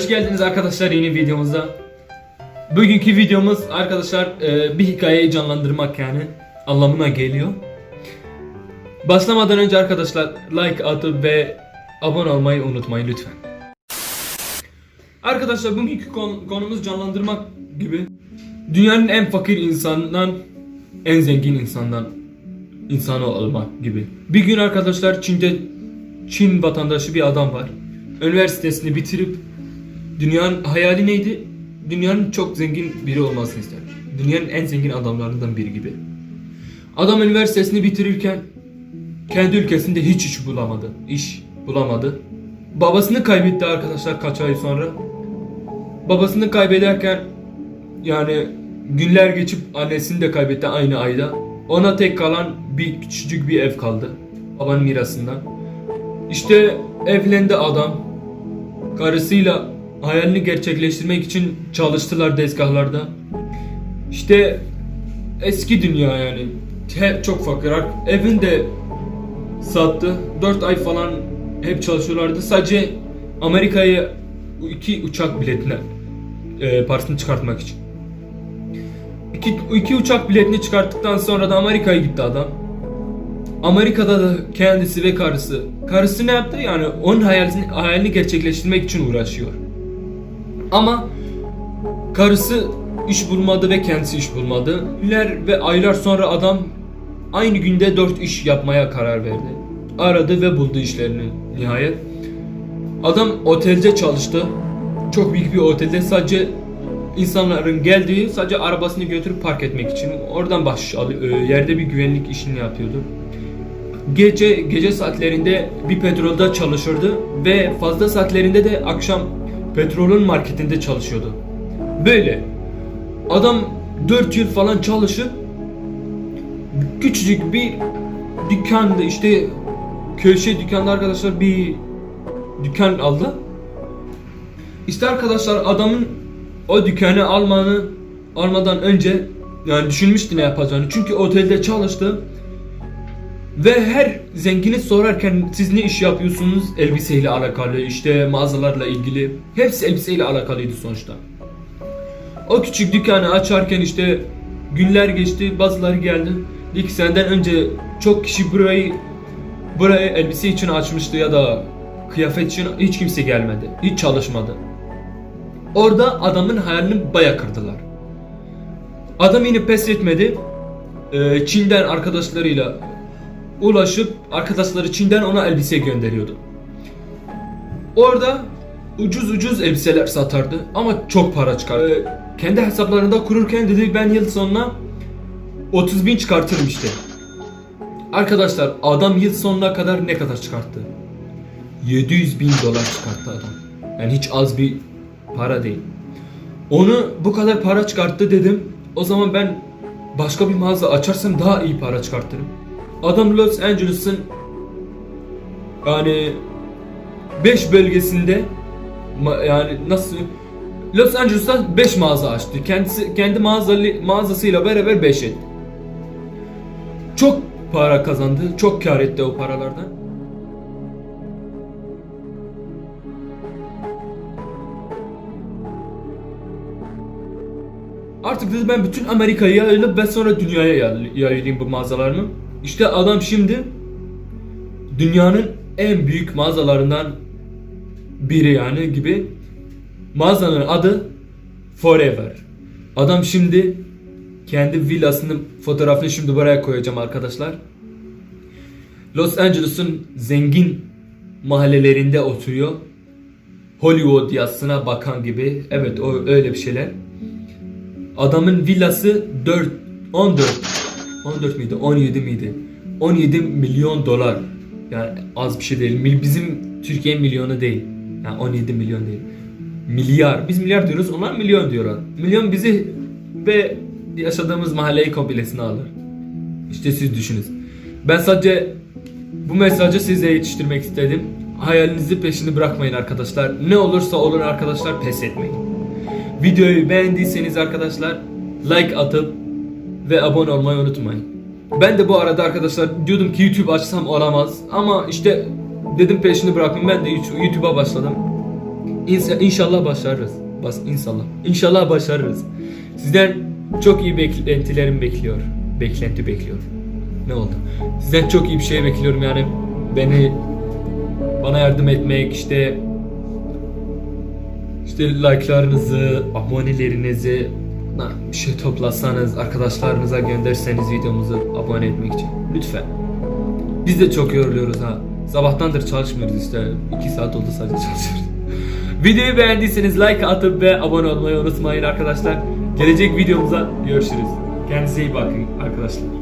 geldiniz arkadaşlar yeni videomuza. Bugünkü videomuz arkadaşlar e, bir hikayeyi canlandırmak yani anlamına geliyor. Başlamadan önce arkadaşlar like atıp ve abone olmayı unutmayın lütfen. Arkadaşlar bugünkü kon- konumuz canlandırmak gibi. Dünyanın en fakir insandan en zengin insandan insanı olmak gibi. Bir gün arkadaşlar Çin'de Çin vatandaşı bir adam var. Üniversitesini bitirip dünyanın hayali neydi? Dünyanın çok zengin biri olmasını ister. Dünyanın en zengin adamlarından biri gibi. Adam üniversitesini bitirirken kendi ülkesinde hiç iş bulamadı. İş bulamadı. Babasını kaybetti arkadaşlar kaç ay sonra. Babasını kaybederken yani günler geçip annesini de kaybetti aynı ayda. Ona tek kalan bir küçücük bir ev kaldı. Babanın mirasından. İşte evlendi adam. Karısıyla hayalini gerçekleştirmek için çalıştılar dezgahlarda. İşte eski dünya yani. Hep çok fakir. Evin de sattı. 4 ay falan hep çalışıyorlardı. Sadece Amerika'ya iki uçak biletine e, parasını çıkartmak için. İki, iki uçak biletini çıkarttıktan sonra da Amerika'ya gitti adam. Amerika'da da kendisi ve karısı. Karısı ne yaptı? Yani onun hayalini, hayalini gerçekleştirmek için uğraşıyor. Ama karısı iş bulmadı ve kendisi iş bulmadı. Günler ve aylar sonra adam aynı günde dört iş yapmaya karar verdi. Aradı ve buldu işlerini nihayet. Adam otelde çalıştı. Çok büyük bir otelde sadece insanların geldiği sadece arabasını götürüp park etmek için oradan bahşiş alıyor. Ee, Yerde bir güvenlik işini yapıyordu. Gece gece saatlerinde bir petrolda çalışırdı ve fazla saatlerinde de akşam petrolün marketinde çalışıyordu. Böyle adam 4 yıl falan çalışıp küçücük bir dükkanda işte köşe dükkanda arkadaşlar bir dükkan aldı. İşte arkadaşlar adamın o dükkanı almanı almadan önce yani düşünmüştü ne yapacağını. Çünkü otelde çalıştı. Ve her zengini sorarken siz ne iş yapıyorsunuz? Elbiseyle alakalı, işte mağazalarla ilgili. Hepsi elbiseyle alakalıydı sonuçta. O küçük dükkanı açarken işte günler geçti, bazıları geldi. Ki senden önce çok kişi burayı burayı elbise için açmıştı ya da kıyafet için hiç kimse gelmedi. Hiç çalışmadı. Orada adamın hayalini baya kırdılar. Adam yine pes etmedi. Ee, Çin'den arkadaşlarıyla ulaşıp arkadaşları Çin'den ona elbise gönderiyordu. Orada ucuz ucuz elbiseler satardı ama çok para çıkardı. Ee, kendi hesaplarında kururken dedi ben yıl sonuna 30 bin çıkartırım işte. Arkadaşlar adam yıl sonuna kadar ne kadar çıkarttı? 700 bin dolar çıkarttı adam. Yani hiç az bir para değil. Onu bu kadar para çıkarttı dedim. O zaman ben başka bir mağaza açarsam daha iyi para çıkartırım. Adam Los Angeles'ın yani 5 bölgesinde yani nasıl Los Angeles'ta 5 mağaza açtı. Kendisi kendi mağazalı, mağazasıyla beraber 5 etti. Çok para kazandı. Çok kar etti o paralardan. Artık dedi ben bütün Amerika'ya yayılıp ve sonra dünyaya yay- yayılayım bu mağazalarımı. İşte adam şimdi dünyanın en büyük mağazalarından biri yani gibi mağazanın adı Forever. Adam şimdi kendi villasının fotoğrafını şimdi buraya koyacağım arkadaşlar. Los Angeles'ın zengin mahallelerinde oturuyor. Hollywood yazısına bakan gibi. Evet o öyle bir şeyler. Adamın villası 4 14 14 miydi 17 miydi? 17 milyon dolar. Yani az bir şey değil. Bizim Türkiye milyonu değil. Yani 17 milyon değil. Milyar. Biz milyar diyoruz onlar milyon diyorlar. Milyon bizi ve yaşadığımız mahalleyi komplesine alır. İşte siz düşünün. Ben sadece bu mesajı size yetiştirmek istedim. Hayalinizi peşini bırakmayın arkadaşlar. Ne olursa olur arkadaşlar pes etmeyin. Videoyu beğendiyseniz arkadaşlar like atıp ve abone olmayı unutmayın. Ben de bu arada arkadaşlar diyordum ki YouTube açsam olamaz ama işte dedim peşini bırakmayayım ben de YouTube'a başladım. İnşa- İnşallah başarırız. Bas inşallah. İnşallah başarırız. Sizden çok iyi beklentilerim bekliyor. Beklenti bekliyorum. Ne oldu? Sizden çok iyi bir şey bekliyorum yani beni bana yardım etmek işte işte like'larınızı, abonelerinizi bir şey toplasanız, arkadaşlarınıza gönderseniz videomuzu abone etmek için. Lütfen. Biz de çok yoruluyoruz ha. Sabahtandır çalışmıyoruz işte. 2 saat oldu sadece çalışıyoruz. Videoyu beğendiyseniz like atıp ve abone olmayı unutmayın arkadaşlar. Gelecek videomuza görüşürüz. Kendinize iyi bakın arkadaşlar.